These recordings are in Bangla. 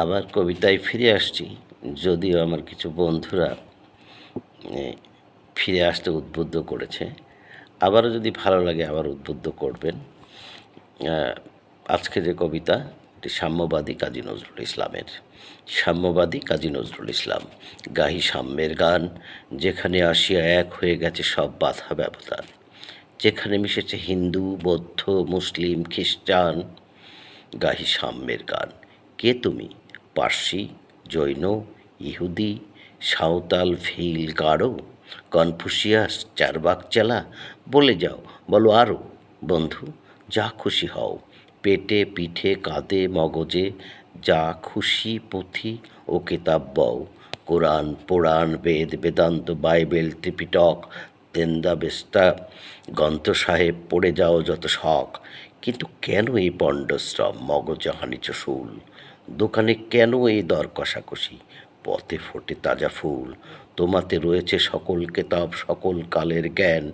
আবার কবিতায় ফিরে আসছি। যদিও আমার কিছু বন্ধুরা ফিরে আসতে উদ্বুদ্ধ করেছে। আবারও যদি ভালো লাগে আবার উদ্বুদ্ধ করবেন। আজকে যে কবিতা, এটি সাম্যবাদী কাজী নজরুল ইসলামের। সাম্যবাদী কাজী নজরুল ইসলাম, গাহি সাম্যের গান, যেখানে আসিয়া এক হয়ে গেছে সব বাধা ব্যবধান। যেখানে মিশেছে হিন্দু, বৌদ্ধ, মুসলিম, খ্রিস্টান, গাহি সাম্যের গান। কে তুমি? পার্সি, জৈন, ইহুদি, সাঁওতাল ভিল গাঢ় কনফুসিয়াস, চারবাক চেলা, বলে যাও, বলো আরও বন্ধু, যা খুশি হও। পেটে পিঠে কাঁধে মগজে যা খুশি পুঁথি ও কেতাব বও। কোরআন, পুরাণ, বেদ, বেদান্ত, বাইবেল, ত্রিপিটক, তেন্দা, বেস্তা, গ্রন্থ সাহেব, পড়ে যাও যত শখ। কিন্তু কেন এই পণ্ডশ্রম মগজহানি চশুল দোকানে কেন এই দর কষাকষি? পথে ফোটে তাজা ফুল, তোমাতে রয়েছে সকল কেতাব, সকল কালের জ্ঞান।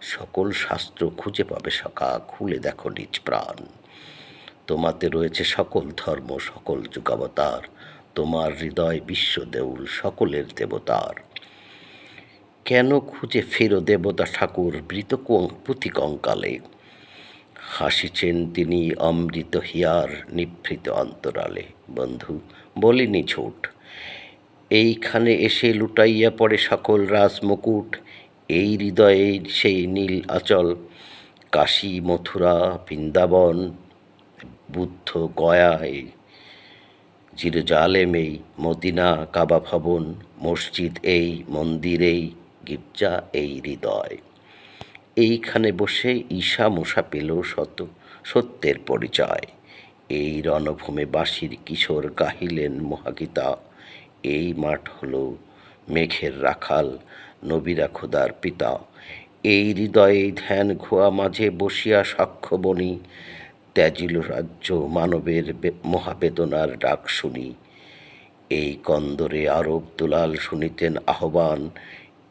সকল শাস্ত্র খুঁজে পাবে সকা খুলে দেখো নিজ প্রাণ। তোমাতে রয়েছে সকল ধর্ম, সকল যুগাবতার, তোমার হৃদয় বিশ্ব দেউল, সকলের দেবতার। কেন খুঁজে ফেরো দেবতা ঠাকুর, মৃত পুঁথি কঙ্কালে হাসিছেন তিনি অমৃত হিয়ার নিভৃত অন্তরালে। বন্ধু, বলিনি ঝুট এইখানে এসে লুটাইয়া পড়ে সকল রাজমুকুট, এই হৃদয়ে সেই নীল আচল, কাশী, মথুরা, বৃন্দাবন, বুদ্ধ গয়ায় জিরুজালেম এই মদিনা, কাবা ভবন, মসজিদ এই, মন্দির এই, গির্জা এই হৃদয়। এইখানে বসে ঈশা মশা পেল শত সত্যের পরিচয়। এই রণভূমে বাঁশির কিশোর গাহিলেন মহাগীতা। এই মাঠ হল মেঘের রাখাল, নবীরা খোদার পিতা। এই হৃদয়ে ধ্যান ঘোয়া মাঝে বসিয়া সাক্ষ্য বনি। ত্যাজিল রাজ্য মানবের মহাবেদনার ডাক শুনি। এই কন্দরে আরব দুলাল শুনিতেন আহ্বান।